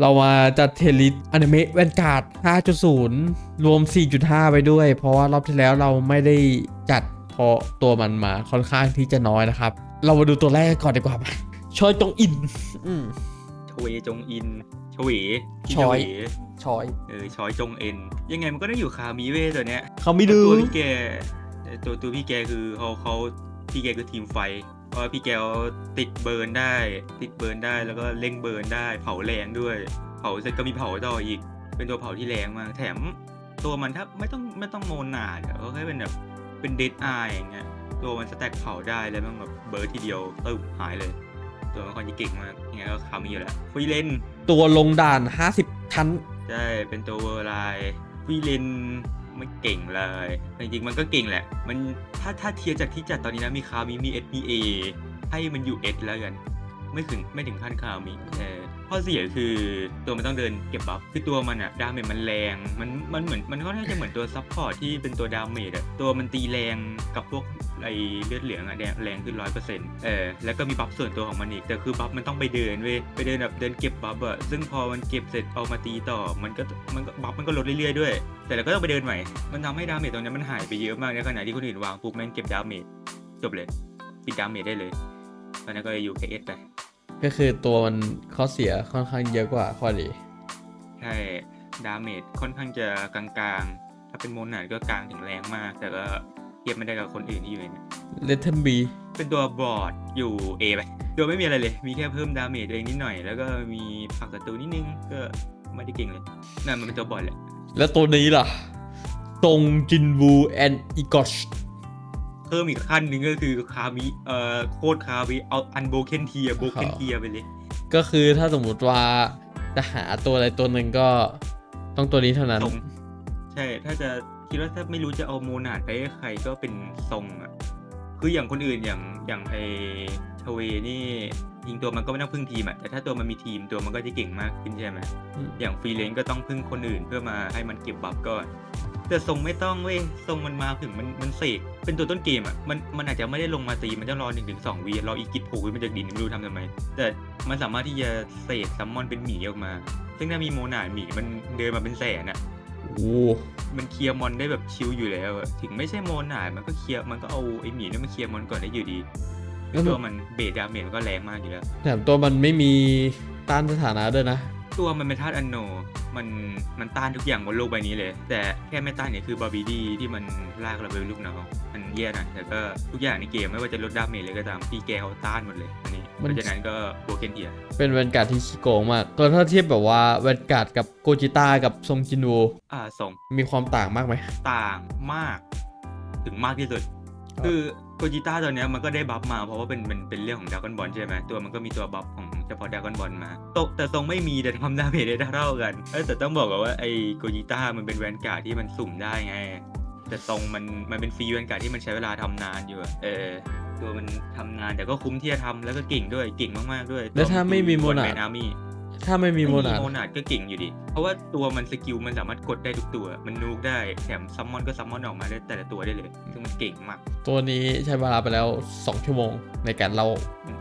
เรามาจัดเทลิสอนิเมะแวนการ์ด 5.0 รวม 4.5 ไปด้วย เพราะว่ารอบที่แล้วเราไม่ได้จัดเพราะตัวมันมาค่อนข้างที่จะน้อยนะครับ เรามาดูตัวแรกกันก่อนดีกว่าไหมชอยจงอินอืมชเวจงอินชเวพี่ชอยเวชอยเออชอยจงเอ็น ยังไงมันก็ได้อยู่คามิเว่ตัวเนี้ยเขาไม่ดูตัวพี่แกเอ่อตัวตัวพี่แกคือเขาเขาพี่แกคือทีมไฟ เพราะพี่แกเขาติดเบิร์นได้ ติดเบิร์นได้แล้วก็เร่งเบิร์นได้ เผาแรงด้วย เผาเสร็จก็มีเผาต่ออีก เป็นตัวเผาที่แรงมากแถมตัวมันถ้าไม่ต้องไม่ต้องโมนาดก็แค่เป็นแบบเป็นเดดไออย่างเงี้ยตัวมันสแต็กเผาได้แล้วมันแบบเบิร์ดทีเดียวตึ้มหายเลย ตัวมันคอนข้างเก่งมากยังไงก็คามิอยู่แล้วฟรีเลนตัวลงด่าน 50 ชั้น ใช่ เป็นตัวเวอร์ไลน์วีเลน ไม่เก่งเลยจริงๆมันก็เก่งแหละ มันถ้าถ้าเทียบจากที่จัดตอนนี้นะมีคามิมี SBA ให้มันอยู่ S แล้วกัน ไม่ถึงไม่ถึงขั้นคามิแต่ ข้อเสียคือตัวมันต้องเดินเก็บบัฟคือตัวมันอะดาเมจมันแรงมันมันเหมือนมันค่อนข้าจะเหมือนตัวซับพอร์ตที่เป็นตัวดาเมจอะตัวมันตีแรงกับพวกไอเลือดเหลืองอะแดงแรงขึ้นร้อยเปอร์เซ็นต์เออแล้วก็มีบัฟส่วนตัวของมันอีกแต่คือบัฟมันต้องไปเดินเว้ยไปเดินแบบเดินเก็บบัฟอะซึ่งพอมันเก็บเสร็จเอามาตีต่อมันก็มันก็บัฟมันก็ลดเรื่อยๆด้วย แต่เราก็ต้องไปเดินใหม่มันทำให้ดาเมจตรงนี้มันหายไปเยอะมากในขณะที่คนอื่นวางปุ๊บม่งเก็บดาเมจจบเลยปิดดาเมจได้เลยตอนนั้นก็อยู่แค่เอสไป ก็คือตัวมันข้อเสียค่อนข้างเยอะกว่าข้อดี ใช่ ดาเมจค่อนข้างจะกลางๆ ถ้าเป็นโมนาดก็กลางถึงแรงมาก แต่ก็เทียบไม่ได้กับคนอื่นที่อยู่ในเนี่ยเลทเทนบีเป็นตัวบอร์ดอยู่ A ไปตัวไม่มีอะไรเลย มีแค่เพิ่มดาเมจตัวเองนิดหน่อย แล้วก็มีผลักศัตรูนิดนึง ก็ไม่ได้เก่งเลย นั่นมันเป็นตัวบอร์ดแหละ แล้วตัวนี้ล่ะตรงจินวูแอนอีกอช เพิ่มอีกขั้นหนึ่งก็คือคามิเอ่อโคตรคามิเอาอันโบเคนเทียโบเคนเทียไปเลย ก็คือถ้าสมมุติว่าจะหาตัวอะไรตัวหนึ่งก็ต้องตัวนี้เท่านั้นทรงใช่ ถ้าจะคิดว่าถ้าไม่รู้จะเอาโมนาดไปให้ใครก็เป็นทรงอะ คืออย่างคนอื่นอย่างอย่างไอทเวนี่ยิงตัวมันก็ไม่ต้องพึ่งทีมอะ แต่ถ้าตัวมันมีทีมตัวมันก็จะเก่งมากขึ้นใช่ไหมอืมอย่างฟรีเลนก็ต้องพึ่งคนอื่นเพื่อมาให้มันเก็บบัฟก่อน แต่ทรงไม่ต้องเว้ยทรงมันมาถึงมันมันเสกเป็นตัวต้นเกมอะมันมันอาจจะไม่ได้ลงมาตีมันจะรอหนึ่งถึงสองวีรออีกิทโผล่ขึ้นมาจากดินไม่รู้ทำทำไม แต่มันสามารถที่จะเสกซัมมอนเป็นหมีออกมา ซึ่งถ้ามีโมนาดหมีมันเดินมาเป็นแสนอะโอ้มันเคลียร์มอนได้แบบชิลอยู่แล้วอะถึงไม่ใช่โมนาดมันก็เคลียร์มันก็เอาไอ้หมีนี่มาเคลียร์มอนก่อนได้อยู่ดีแล้วตัวมันเบสดาเมจมันก็แรงมากอยู่แล้วแถมตัวมันไม่มีต้านสถานะด้วยนะ ตัวมันเป็นธาตุอันโน มันมันต้านทุกอย่างบนโลกใบนี้เลย แต่แค่ไม่ต้านเนี่ยคือบาร์บีดีที่มันลากเราไปเป็นลูกน้องมันแย่นะแต่ก็ทุกอย่างในเกมไม่ว่าจะลดดาเมจเลยก็ตามพี่แกเขาต้านหมดเลยอันนี้มัเพนราะฉะนั้นก็โบเกนเทียเป็นแวนการ์ดที่ขี้โกงมากตัวถ้าเทียบแบบว่าแวนการ์ดกับโกจิต้ากับทรงจินวูอ่าส่งมีความต่างมากไหมต่างมาก ถึงมากที่สุดครับคือ โกจิต้าตัวเนี้ยมันก็ได้บัฟมาเพราะว่าเป็นเป็นเป็นเรื่องของดากอนบอลใช่ไหมตัวมันก็มีตัวบัฟของเฉพาะดากอนบอลมาตกแต่ทรงไม่มีแต่ทำดาเมจได้เท่ากันเอ้ยแต่ต้องบอกก่อนว่าไอ้โกจิต้ามันเป็นแวนการ์ดที่มันสุ่มได้ไง แต่ทรงมันมันเป็นฟรีแวนการ์ดที่มันใช้เวลาทำนานอยู่อะเออตัวมันทำนานแต่ก็คุ้มที่จะทำแล้วก็เก่งด้วยเก่งมากๆด้วย แล้วถ้าไม่มีโมนาแมดนามี ถ้าไม่มีโมนาดโมนาดก็เก่งอยู่ดีเพราะว่าตัวมันสกิลมันสามารถกดได้ทุกตัว มันนูกได้แถมซัมมอนก็ซัมมอนออกมาได้แต่ละตัวได้เลย ซึ่งมันเก่งมาก ตัวนี้ใช้เวลาไปแล้ว 2 ชั่วโมงในการเล่า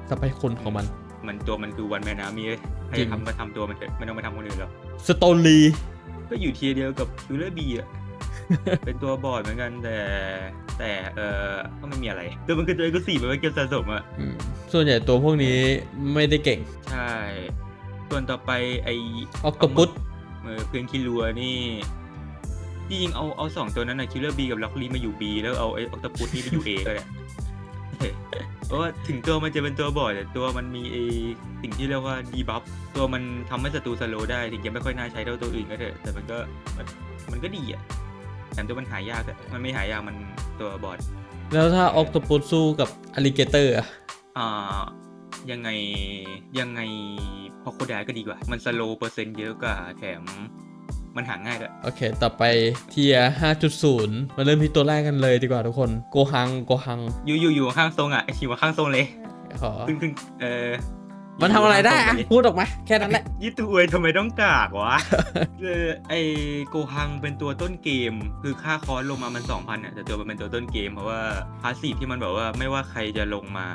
สรรพคุณของมัน มันตัวมันคือวันแมนามีเลยให้จริงทำก็ทำตัวมันเถอะไม่ต้องไปทำคนอื่นหรอกสโตลีก็อยู่เทียร์เดียวกับคิวเลอร์บีอะเป็นตัวบอร์ดเหมือนกันแต่แต่เออก็ไม่มีอะไร ตัวมันคือตัวเอกสีแบบว่าเก็บสะสมอะส่วนใหญ่ตัวพวกนี้ไม่ได้เก่ง ใช่ ส่วนต่อไปไอออกตปุตเออเพื่อนคิรัวนี่ที่จริงเอาเอาสองตัวนั้นนะคิลเลอร์บีกับล็อกลีมาอยู่ B แล้วเอาไอ้ออกตปุตนี่ไปอยู่ A ก็ได้เพราะว่าถึงตัวมันจะเป็นตัวบอดแต่ตัวมันมีไอสิ่งที่เรียกว่าดีบัฟตัวมันทำให้ศัตรูสโลว์ได้ถึงจะไม่ค่อยน่าใช้เท่าตัวอื่นก็เถอะแต่มันก็มันมันก็ดีอะแถมตัวมันหายากอะมันไม่หายากมันตัวบอดแล้วถ้าออกตปุตสู้กับอลิเกเตอร์อะอ่า ยังไงยังไงพอโคดาก็ดีกว่า มันสโลว์เปอร์เซ็นต์เยอะกว่าแถมมันหาง่ายด้วยโอเค ต่อไปเทีย5.0มาเริ่มที่ตัวแรกกันเลยดีกว่าทุกคน โกฮัง โกฮัง อยู่อยู่อยู่ข้างทรงอะไอชิวข้างทรงเลย ขอ ขึ้นขึ้นเออ มันทำอะไรได้อะยี่พูดออกมาแค่นั้นแหละยี่ตัวอวยทำไมต้องกากวะเออไอโกฮังเป็นตัวต้นเกม คือค่าคอร์สลงมามัน2,000อะแต่ตัวมันเป็นตัวต้นเกมเพราะว่าพาสซีฟที่มันแบบว่าไม่ว่าใครจะลงมา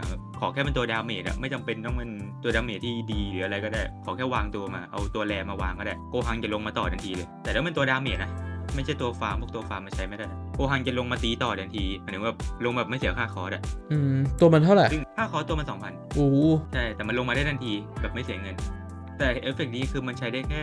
ขอแค่เป็นตัวดาเมจอะไม่จำเป็นต้องเป็นตัวดาเมจที่ดีหรืออะไรก็ได้ ขอแค่วางตัวมาเอาตัวแรมาวางก็ได้โกฮังจะลงมาต่อทันทีเลย แต่ถ้าเป็นตัวดาเมจนะ ไม่ใช่ตัวฟาร์มพวกตัวฟาร์มมาใช้ไม่ได้โกฮังจะลงมาตีต่อทันทีหมายถึงว่าลงแบบไม่เสียค่าคอร์สอะอืมตัวมันเท่าไหร่ซึ่งค่าคอร์สตัวมัน2,000โอ้โหใช่แต่มันลงมาได้ทันทีแบบไม่เสียเงิน แต่เอฟเฟกต์นี้คือมันใช้ได้แค่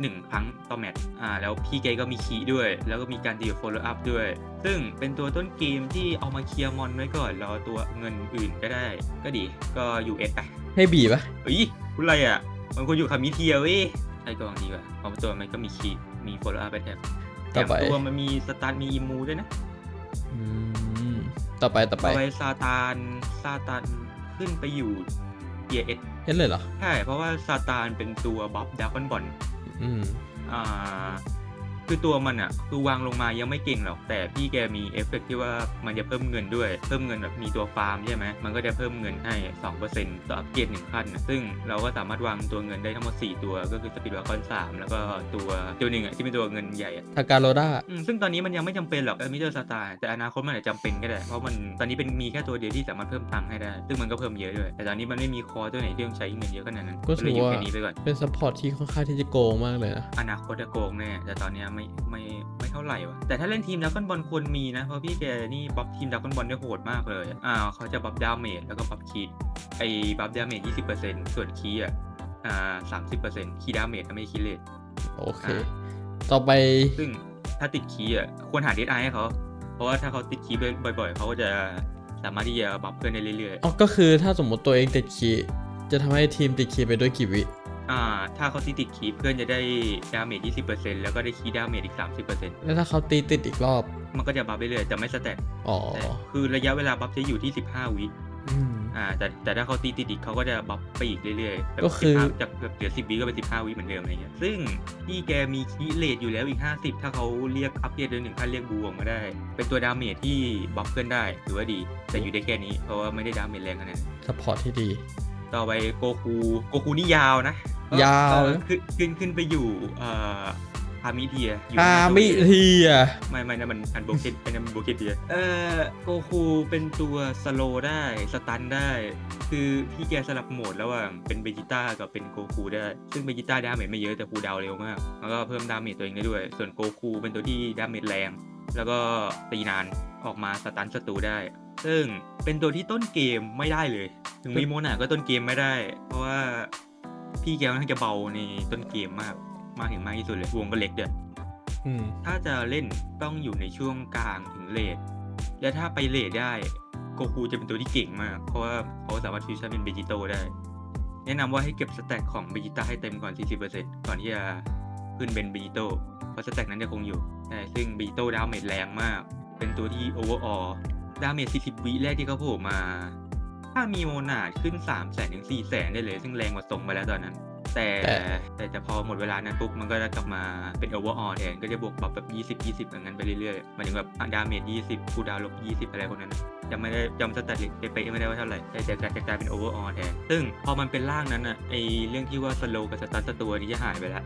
หนึ่งครั้งต่อแมตช์อ่าแล้วพี่เกก็มีคีย์ด้วย แล้วก็มีการตี follow up ด้วย ซึ่งเป็นตัวต้นเกมที่เอามาเคลียร์มอนไว้ก่อนรอตัวเงินอื่นก็ได้ ก็ดีก็อยู่เอสไปให้บีปะเฮ้ยพูดอะไรอะมันควรอยู่คามิเทียเว้ยใช่ก็วางดีกว่าเพราะตัวมันก็มีคีย์มี follow up ไปแทนแถ ต่อมไปตัวมันมีสตาร์ทมีอิมูด้วยนะอืมต่อไปต่อไปต่อไปซาตานซาตานขึ้นไปอยู่เทียเอสเห็นเลยเหรอ ใช่ เพราะว่าซาตานเป็นตัวบัฟดาร์คอนบอลอืม อ่า คือตัวมันอะคือวางลงมายังไม่เก่งหรอกแต่พี่แกมีเอฟเฟกต์ที่ว่ามันจะเพิ่มเงินด้วย เพิ่มเงินแบบมีตัวฟาร์มใช่ไหมมันก็จะเพิ่มเงินให้ 2%ต่ออัปเกรดหนึ่งขั้นนะซึ่งเราก็สามารถวางตัวเงินได้ทั้งหมด 4 ตัวก็คือสปีดวาคอนสามแล้วก็ตัวตัวหนึ่งอะที่เป็นตัวเงินใหญ่อะทาการโรด้าอืมซึ่งตอนนี้มันยังไม่จำเป็นหรอกมิเตอร์สตาร์แต่อนาคตมันอาจจะจำเป็นก็ได้เพราะมันตอนนี้เป็นมีแค่ตัวเดียวที่สามารถเพิ่มตังค์ให้ได้ ซึ่งมันก็เพิ่มเยอะด้วย แต่ตอนนี้มันไม่มีคอร์ตัวไหนที่ต้องใช้เงินเยอะขนาดนั้นก็ก็ถืเลยออยู่ว่าแค่นี้ไปก่อนเป็นซัพพอร์ตที่ค่อนข้างที่จะโกงมากเลยนะอนาคตจะโกงแน่แต่ตอนเนี้ยไม่ไม่ไม่เท่าไหร่วะแต่ถ้าเล่นทีมดักกอนบอลควรมีนะ เพราะพี่แกนี่บัฟทีมดักกอนบอลได้โหดมากเลยอ่าเขาจะบัฟดาเมจแล้วก็บัฟคีดไอ้บัฟดาเมจ20%ส่วนคีย์อะอ่า30%คีย์ดาเมจไม่ใช่คีย์เลทโอเคอ่าต่อไปซึ่งถ้าติดคีย์อะควรหาเดดไอให้เขาเพราะว่าถ้าเขาติดคีย์บ่อยๆเขาก็จะสามารถที่จะบัฟเพื่อนได้เรื่อยอ๋อก็คือถ้าสมมติตัวเองติดคีย์จะทำให้ทีมติดคีย์ไปด้วยกี่วิๆ อ่า ถ้าเขาติดติดคีย์เพื่อนจะได้ดาเมจ20%แล้วก็ได้คีย์ดาเมจอีก 30%แล้วถ้าเขาตีติดอีกรอบ มันก็จะบัฟไปเรื่อยแต่ไม่สแตทอ๋อแต่คือระยะเวลาบัฟจะอยู่ที่ 15 วิอืม อ่า แต่แต่ถ้าเขาตีติดอีกเขาก็จะบัฟไปอีกเรื่อยๆแบบก็คือ 15จากแบบเหลือ 10 วิก็เป็น 15 วิเหมือนเดิมอะไรเงี้ย ซึ่งพี่แกมีคีย์เลทอยู่แล้วอีก 50 ถ้าเขาเรียกอัปเดตเดือนหนึ่งขั้นเรียกบูออกมาได้ เป็นตัวดาเมจที่บัฟเพื่อนได้ถือว่าดี แต่อยู่ได้แค่นี้เพราะว่าไม่ได้ดาเมจแรงขนาดนั้นซัพพอร์ตที่ดี ต่อไปโกคูโกคูนี่ยาวนะยาวเออขึ้นขึ้นขึ้นไปอยู่เอ่อพามิเทียอยู่อาหน้ตัวมิเองทีอะไม่ไม่นะมันอันโบเกตอันนั้นมันโบเกตเดียเอ่อโกคูเป็นตัวสโลได้สตันได้ คือพี่แกสลับโหมดระหว่างเป็นเบจิต้ากับเป็นโกคูได้ ซึ่งเบจิต้าดาเมจไม่เยอะแต่คูลดาวน์เร็วมาก แล้วก็เพิ่มดาเมจตัวเองได้ด้วย ส่วนโกคูเป็นตัวที่ดาเมจแรง แล้วก็ตีนานออกมาสตันศัตรูได้ ซึ่งเป็นตัวที่ต้นเกมไม่ได้เลย ถึงมีโมนาก็ต้นเกมไม่ได้ เพราะว่าพี่แกค่อนข้างจะเบาในต้นเกมมาก มากถึงมากที่สุดเลยวงก็เล็กเด้ออืมถ้าจะเล่นต้องอยู่ในช่วงกลางถึงเลดและถ้าไปเลดได้โกคูจะเป็นตัวที่เก่งมาก เพราะว่าเขาสามารถฟิวชั่นเป็นเบจิโตได้ แนะนำว่าให้เก็บสแต็กของเบจิต้าให้เต็มก่อน 40%ก่อนที่จะขึ้นเป็นเบจิโตเพราะสแต็กนั้นจะคงอยู่แต่ซึ่งเบจิโตดาเมจแรงมาก เป็นตัวที่โอเวอร์ออ ดาเมจ40 วิแรกที่เขาโผล่มา ถ้ามีโมนาดขึ้น 3 0 0 0 0 0ถึง4 0 0 0 0ได้เลย ซึ่งแรงกว่าทรงไปแล้วตอนนั้น แต่แต่แต่แต่พอหมดเวลานั้นปุ๊บ มันก็จะกลับมาเป็นโอเวอร์ออแทน ก็จะบวกบัฟแบบ20 20อย่างนั้นไปเรื่อยๆหมายถึงแบบดาเมจ20คูดาวลบ 20 อะไรพวกนั้นนะจำไม่ได้จำสแตทเป๊ะๆไม่ได้ว่าเท่าไหร่แต่จะกลายจะกลายเป็นโอเวอร์ออแทน ซึ่งพอมันเป็นร่างนั้นอะไอเรื่องที่ว่าสโลกับสตาร์สตัวนี้จะหายไปแล้ว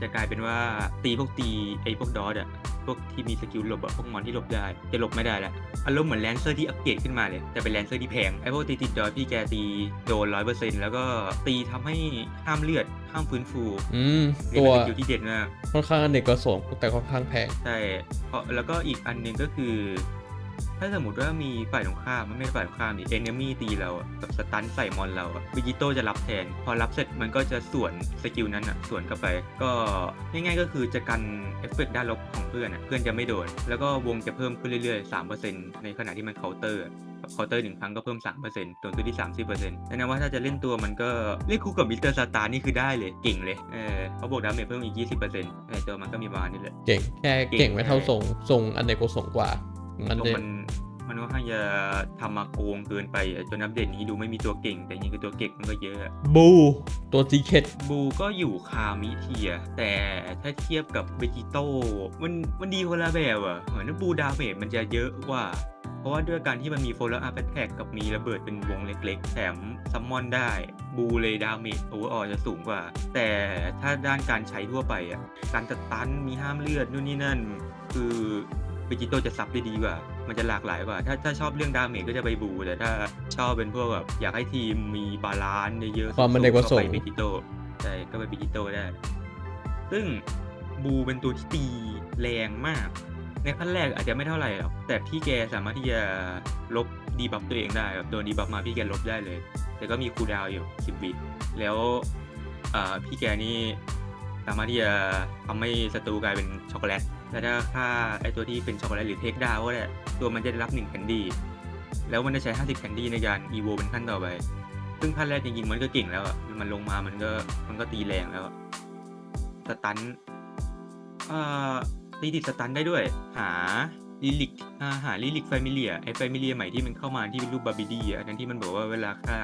จะกลายเป็นว่าตีพวกตีไอพวกดอทอะ พวกที่มีสกิลหลบอะพวกมอนที่หลบได้จะหลบไม่ได้แล้วอารมณ์เหมือนแลนเซอร์ที่อัปเกรดขึ้นมาเลย แต่เป็นแลนเซอร์ที่แพงไอพวกตีติดดอทพี่แกตีโดนร้อยเปอร์เซ็นต์แล้วก็ตีทำให้ห้ามเลือดห้ามฟื้นฟูอืมนี่ตัวเป็นสกิลที่เด็ดมากค่อนข้างอเนกประสงค์แต่ค่อนข้างแพงใช่เพราะแล้วก็อีกอันหนึ่งก็คือ ถ้าสมมติว่ามีฝ่ายตรงข้ามมันไม่ใช่ฝ่ายตรงข้ามดิเอนเมี่ตีเราอะแบบสตันใส่มอนเราอะวิจิโตจะรับแทน พอรับเสร็จมันก็จะส่วนสกิลนั้นอะส่วนกลับไป ก็ง่ายๆก็คือจะกันเอฟเฟกต์ด้านลบของเพื่อนอะเพื่อนจะไม่โดน แล้วก็วงจะเพิ่มขึ้นเรื่อยๆ 3%ในขณะที่มันเคาน์เตอร์เคาน์เตอร์หนึ่งครั้งก็เพิ่ม3%ตัวตัวที่ 30%แนะนำว่าถ้าจะเล่นตัวมันก็เล่นคู่กับมิสเตอร์สตาร์นี่คือได้เลย เก่งเลย เออเขาบวกดาเมจเพิ่มอีก 20%แต่ตัวมันก็มีประมาณนี้แหละ เก่ง แค่เก่งไม่เท่าทรงทรงอเนกประสงกว่า งั้นตรงเด็มันมันค่อนข้างจะทำมาโกงเกินไปอะจนอัปเดตนี้ดูไม่มีตัวเก่ง แต่จริงๆคือตัวเก่งมันก็เยอะอะบูตัวซีเคดบูก็อยู่คามิเทีย แต่ถ้าเทียบกับเบจิโต้มันมันดีคนละแบบอะเหมือนบูดาเมจมันจะเยอะกว่าเพราะว่าด้วยการที่มันมีโฟล์อัพแท็กกับมีระเบิดเป็นวงเล็กๆ แถมซัมมอนได้ บูเลยดาเมจโอเวอร์ออจะสูงกว่า แต่ถ้าด้านการใช้ทั่วไปอะการตัดตันมีห้ามเลือดนู่นนี่นั่น คือ เวจิโตจะซับได้ดีกว่า มันจะหลากหลายกว่า ถ้าถ้าชอบเรื่องดาเมจก็จะไปบู แต่ถ้าชอบเป็นพวกแบบอยากให้ทีมมีบาลานซ์เยอะๆความเป็นเอกประสงค์ก็ไปเวจิโตใช่ก็ไปเวจิโตได้ ซึ่งบูเป็นตัวที่ตีแรงมาก ในขั้นแรกอาจจะไม่เท่าไหร่หรอก แต่พี่แกสามารถที่จะลบดีบัฟตัวเองได้แบบโดนดีบัฟมาพี่แกลบได้เลย แต่ก็มีคูลดาวน์อยู่ 10 วิ แล้วอ่าพี่แกนี่ สามารถที่จะทำให้ศัตรูกลายเป็นช็อกโกแลต และถ้าฆ่าไอตัวที่เป็นช็อกโกแลตหรือเทคดาวก็ได้ตัวมันจะได้รับ1แคนดี้ แล้วมันจะใช้ 50แคนดี้ในการอีโวเป็นขั้นต่อไป ซึ่งขั้นแรกจริงๆมันก็เก่งแล้วอะ มันลงมา มันก็มันก็ตีแรงแล้วสตันอ่อตีติดสตันได้ด้วย หาลิลิกอ่าหาลิลิกแฟมิเลียไอแฟมิเลียใหม่ที่มันเข้ามาที่เป็นรูปบาร์บีดี้อะอันนั้นที่มันบอกว่าเวลาฆ่า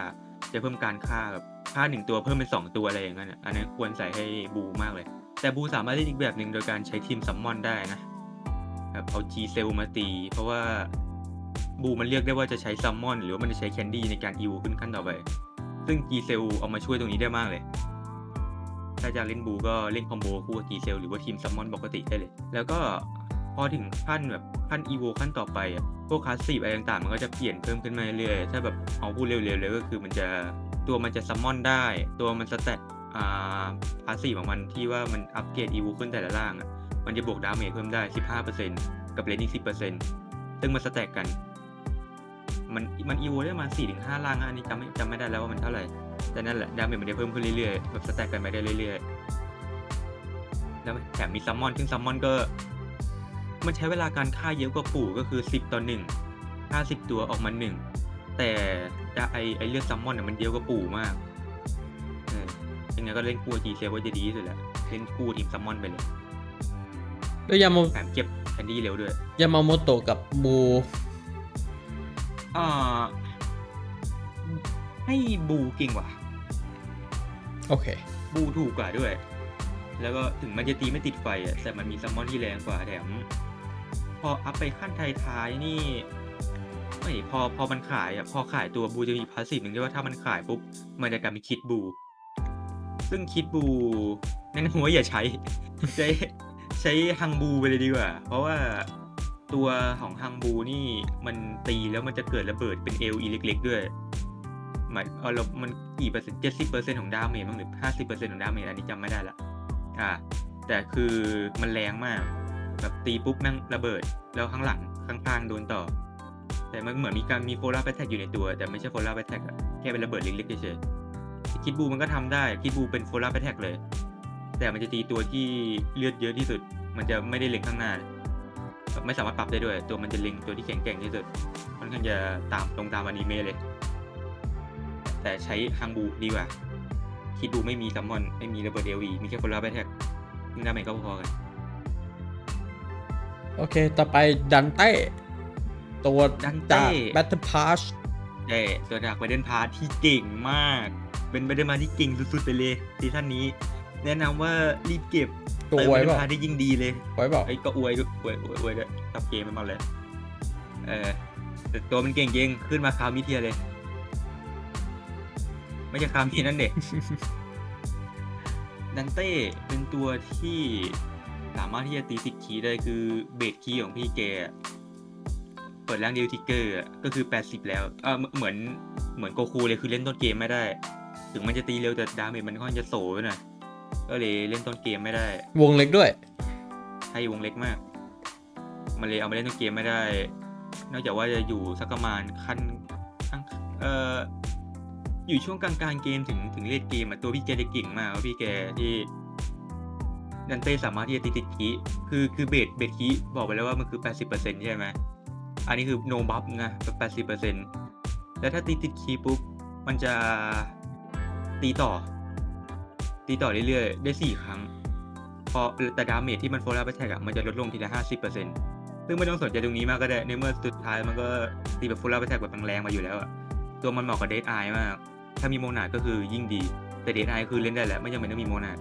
จะเพิ่มการฆ่าแบบ ฆ่าหนึ่งตัวเพิ่มเป็นสองตัวอะไรอย่างนั้นอันนั้ควรใส่ให้บูมากเลย แต่บูสามารถเล่นอีกแบบหนึ่งโดยการใช้ทีมซัมมอนได้นะแบบเอา G เซลมาตี เพราะว่าบูมันเรียกได้ว่าจะใช้ซัมมอนหรือว่ามันจะใช้แคนดี้ในการอีวขึ้นขั้นต่อไป ซึ่ง G เซลเอามาช่วยตรงนี้ได้มากเลย ถ้าจะเล่นบูก็เล่นคอมโบคู่กับ G เซลหรือว่าทีมซัมมอนปกติได้เลย แล้วก็พอถึงขั้นแบบขั้นอีโวขั้นต่อไปอะพวกคลาสซีฟอะไรต่างๆ มันก็จะเปลี่ยนเพิ่มขึ้นมาเรื่อยๆถ้าแบบเอาพูดเร็วๆเลยก็คือมันจะ ตัวมันจะซัมมอนได้ ตัวมันสแตทอ่าคลาสซีของมันที่ว่ามันอัปเกรดอีโวขึ้นแต่ละร่างอะมันจะบวกดาเมจเพิ่มได้ 15%กับเรนนิ่ง10%ซึ่งมันสแต็กกัน มันมันอีโวได้มา4ถึง5ล่างอะอันนี้จำไม่จำไม่ได้แล้วว่ามันเท่าไหร่ แต่นั่นแหละดาเมจมันจะเพิ่มขึ้นเรื่อยๆแบบสแต็กกันไปได้เรื่อยๆ แล้วแถมมีซัมมอน ซึ่งซัมมอนก็ มันใช้เวลาการฆ่าเยอะกว่าปู่ก็คือ 10 ต่อ1ฆ่า10ตัวออกมา 1 แต่ดาไอไอเลือดซัมมอนเนี่ยมันเยอะกว่าปู่มากเออยังไงก็เล่นคู่จีเซลว่าจะดีที่สุดแหละเล่นคู่ทีมซัมมอนไปเลยแล้วยามาแถมเก็บแคนดี้เร็วด้วยยามาโมโตะกับบูอ่าให้บูเก่งกว่าโอเค บูถูกกว่าด้วย แล้วก็ถึงมันจะตีไม่ติดไฟอะแต่มันมีซัมมอนที่แรงกว่าแถม พออัพไปขั้นท้ายๆนี่ ไม่พอพอมันขายอะพอขายตัวบูจะมีพาสซีฟหนึ่งที่ว่าถ้ามันขายปุ๊บมันจะกลายเป็นคิดบู ซึ่งคิดบูแนะนำว่าอย่าใช้ ใช้ใช้ฮังบูไปเลยดีกว่า เพราะว่าตัวของฮังบูนี่มันตีแล้วมันจะเกิดระเบิดเป็นเอลอีเล็ก ๆ ด้วยหมายเออเรามันกี่เปอร์เซ็นต์เจ็ดสิบเปอร์เซ็นต์ของดาเมจบ้างหรือห้าสิบเปอร์เซ็นต์ของดาเมจอันนี้จำไม่ได้ละอ่า แต่คือมันแรงมาก แบบตีปุ๊บแม่งระเบิด แล้วข้างหลังข้างๆโดนต่อ แต่มันเหมือนมีการมีโฟลาร์แพทแท็กอยู่ในตัว แต่ไม่ใช่โฟลาร์แพทแท็กอะแค่เป็นระเบิดเล็กๆเฉยๆคิดบูมันก็ทำได้คิดบูเป็นโฟลาร์แพทแท็กเลย แต่มันจะตีตัวที่เลือดเยอะที่สุด มันจะไม่ได้เล็งข้างหน้า ไม่สามารถปรับได้ด้วย ตัวมันจะเล็งตัวที่แข็งแกร่งที่สุดค่อนข้างจะตามตรงตามอนิเมะเลย แต่ใช้ฮังบูดีกว่าคิดดูไม่มีซัมมอนไม่มีระเบิดเอลีมีแค่คนรับแบทแท็กซึ่งดาเมจก็พอกันโอเค ต่อไปดันเต้ ตัวดันเต้จากแบทเทิลพาสแต่ตัวจากไบเดนพาร์ที่เก่งมาก เป็นไบเดนมาที่เก่งสุดๆไปเลยซีซั่นนี้ แนะนำว่ารีบเก็บตัวเติมไว้ไบเดเปนล่าพาร์ได้ยิ่งดีเลยไว้เปล่าไอ้ยก็อวยอวยอวยอวยด้วยทับเกมมันมาเลยเออแต่ตัวมันเก่งจริงขึ้นมาคาวมิเทียเลย ไม่ใช่คาวมินั่นเด็กดันเต้เป็นตัวที่สามารถที่จะตีติดคีย์ได้คือเบสคีย์ของพี่แกอะ เปิดร่างเดียวทิกเกอร์อะก็คือ 80 แล้วเออเหมือนเหมือนโกคูเลยคือเล่นต้นเกมไม่ได้ ถึงมันจะตีเร็วแต่ดาเมจมันค่อนข้างจะโสไปหน่อยก็เลยเล่นต้นเกมไม่ได้ วงเล็กด้วยใช่วงเล็กมากมันเลยเอามาเล่นตัวเกมไม่ได้ นอกจากว่าจะอยู่สักประมาณขั้นขั้นเอ่ออยู่ช่วงกลางๆเกมถึงถึงเลดเกมอะตัวพี่แกจะเก่งมากพี่แกที่ดันเต้สามารถที่จะติดติดคีย์คือคือเบสเบสคีย์บอกไปแล้วว่ามันคือ 80%ใช่ไหม อันนี้คือโนบัฟนะแบบ80%แล้วถ้าตีติดคีย์ปุ๊บ มันจะตีต่อ ตีต่อเรื่อยๆ ได้4ครั้ง พอแต่ดาเมจที่มันโฟล์ไปแท็กอะมันจะลดลงทีละ50%ซึ่งไม่ต้องสนใจตรงนี้มากก็ได้ในเมื่อสุดท้ายมันก็ตีแบบโฟล์ไปแท็กแบบแรงๆมาอยู่แล้วอะตัวมันเหมาะกับเดทไอมาก ถ้ามีโมนาดก็คือยิ่งดี แต่เดทไอคือเล่นได้แหละไม่จำเป็นต้องมีโมนาด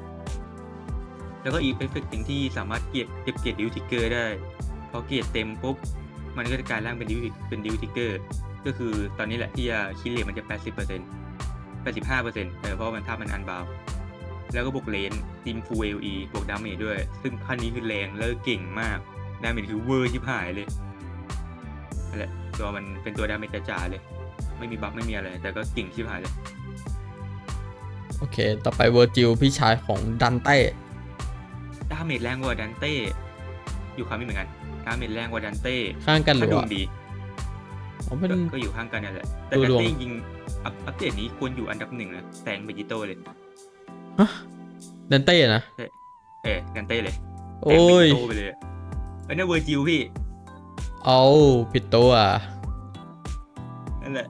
แล้วก็อีกเอฟเฟกต์หนึ่งที่สามารถเก็บเก็บเกียรดิวทิกเกอร์ได้ พอเกียรเต็มปุ๊บ มันก็จะกลายร่างเป็นดิวเป็นดิวทิกเกอร์ก็คือตอนนี้แหละที่จะคิดเลทมันจะ 80เปอร์เซ็นต์85เปอร์เซ็นต์เออเพราะว่ามันถ้ามันอันบาวแล้วก็บวกเลนทีมฟูเอลีบวกดาเมจด้วย ซึ่งพันนี้คือแรงแล้วก็เก่งมากดาเมจคือเวอร์ชิบหายเลยนั่นแหละตัวมันเป็นตัวดาเมจจ๋าๆเลย ไม่มีบัฟไม่มีอะไร แต่ก็เก่งชิบหายเลย โอเค ต่อไปเวอร์จิลพี่ชายของดันเต้ดาเมจแรงกว่าดันเต้อยู่คำนี้เหมือนกัน ดาเมจแรงกว่าดันเต้ข้างกันหรืถ้าอดวว่างดีอ๋อเป็น ก็ก็อยู่ข้างกันนั่นแหละแต่ดูดันดวง เต้จริงๆอัปอัปเดตนี้ควรอยู่อันดับหนึ่งนะแซงเบจิโต้เลยฮะดันเต้นะ เออดันเต้เลยโอ้ยแซงเบจิโต้ไปเลยเอันนี้เวอร์จิลพี่เอาผิดตัวนั่นแหละ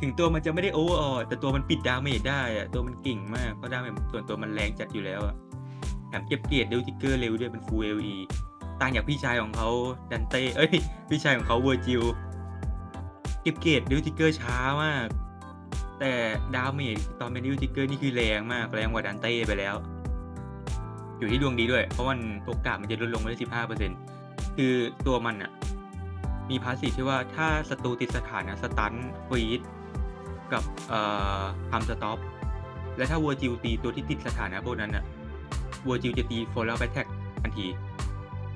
ถึงตัวมันจะไม่ได้โอเวอร์ออแต่ตัวมันปิดดาเมจได้อะตัวมันเก่งมากเพราะดาเมจส่วนตัวมันแรงจัดอยู่แล้วอะแถมเก็บเกียรติดิวทิกเกอร์เร็วด้วยเป็นฟูลเอลี ต่างจากพี่ชายของเขาดันเต้เอ้ยพี่ชายของเขาเวอร์จิลเก็บเกตดิวทิเกอร์ช้ามาก แต่ดาเมจตอนเป็นดิวทิเกอร์นี่คือแรงมากแรงกว่าดันเต้ไปแล้ว อยู่ที่ดวงดีด้วย เพราะมันโอกาสมันจะลดลงไปได้สิบห้าเปอร์เซ็นต์คือตัวมันอะมีพาสซีฟที่ว่าถ้าศัตรูติดสถานะสตันฟรีดกับเอ่อทำสต็อปและถ้าวัวจิวตีตัวที่ติดสถานะพวกนั้นอะวัวจิวจะตีโฟล์แบทแท็กทันที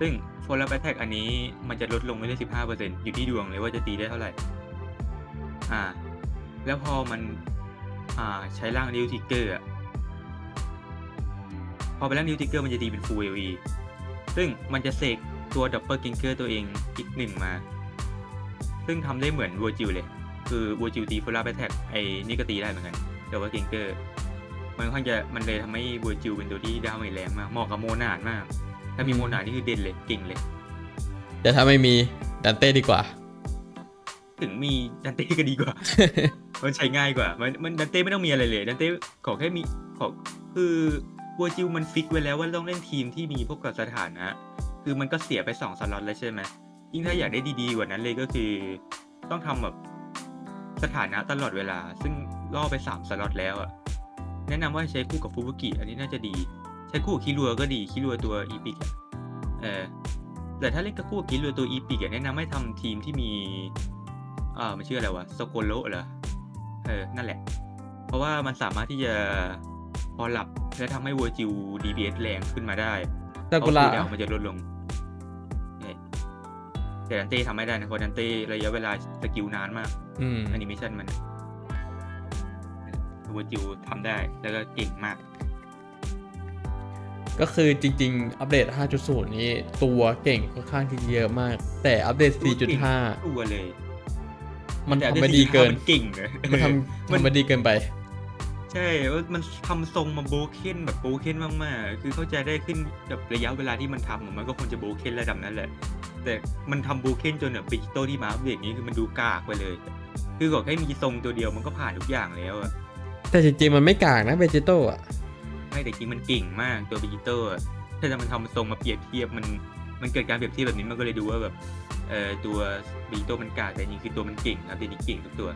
ซึ่งโฟล์แบทแท็กอันนี้มันจะลดลงไม่ได้สิบห้าเปอร์เซ็นอยู่ที่ดวงเลยว่าจะตีได้เท่าไหร่ อ่า แล้วพอมัน อ่า ใช้ร่างดิวทิกเกอร์อะ พอไปร่างดิวทิกเกอร์มันจะตีเป็นฟูลเอลีซึ่งมันจะเสกตัวดับเบิลกิงเกอร์ตัวเองอีกหนึ่งมา ซึ่งทำได้เหมือนวัวจิวเลย คือวัวจิวตีโฟล์แบทแท็กไอ้นี่ก็ตีได้เหมือนกันแต่ว่ากิงเกอร์มันค่อนจะมันเลยทำให้วัวจิวเป็นตัวที่ดาเมจแรงมากเหมาะกับโมนาดมาก ถ้ามีโมนาดนี่คือเด่นเลยเก่งเลย แต่ถ้าไม่มีดันเต้ดีกว่า ถึงมีดันเต้ก็ดีกว่า มันใช้ง่ายกว่า มันมันดันเต้ไม่ต้องมีอะไรเลย ดันเต้ขอแค่มีขอคือวัวจิวมันฟิกไว้แล้วว่าต้องเล่นทีมที่มีพวกกับสถานะ คือมันก็เสียไปสองสล็อตแล้วใช่ไหมยิ่งถ้าอยากได้ดีๆกว่านั้นเลยก็คือ ต้องทำแบบสถานะตลอดเวลา ซึ่งล่อไปสามสล็อตแล้วอะแนะนำว่าใช้คู่กับฟูบุกิ อันนี้น่าจะดี ใช้คู่กับคิรัวก็ดีคิรัวตัวอีพิกเออแต่ถ้าเล่นกับคู่กับคิรัวตัวอีพิกแนะนำให้ทำทีมที่มีเอ่ามันชื่ออะไรวะโซโกโรเหรอเออนั่นแหละ เพราะว่ามันสามารถที่จะพอหลับและทำให้วัวจิว DBS แรงขึ้นมาได้ซากุระเพราะ cooldown มันจะลดลงเนี่ยแต่ดันเต้ทำไม่ได้นะเพราะดันเต้ระยะเวลาสกิลนานมากอืมแอนิเมชันมันวัวจิวทำได้แล้วก็เก่งมาก ก็คือจริง ๆ อัปเดต 5.0 นี้ตัวเก่งค่อนข้างที่จะเยอะมาก แต่อัปเดต 4.5 ตัวเลย มันแต่ทำไม่ดีเกินมันเก่งเลยมันทำมันทำไม่ดีเกินไป ใช่ว่ามันทำทรงมาโบเคนแบบโบเคนมากๆ คือเข้าใจได้ขึ้นกับระยะเวลาที่มันทำอะมันก็ควรจะโบเคนระดับนั้นแหละ แต่มันทำโบเคนจนแบบปิจิโตที่มาอัปเดตนี้คือมันดูกากไปเลย คือขอแค่มีทรงตัวเดียวมันก็ผ่านทุกอย่างแล้วอะแต่จริงๆมันไม่กากนะเบจิโต้อะ ให้แต่จริงมันเก่งมากตัวบิจิเตอร์ถ้าจะมันทำทรงมาเปรียบเทียบมันมันเกิดการเปรียบเทียบแบบนี้มันก็เลยดูว่าแบบเออตัวบิจิเตอร์มันกาดแต่จริงคือตัวมันเก่งครับเดยวนี้เก่งทุกตัว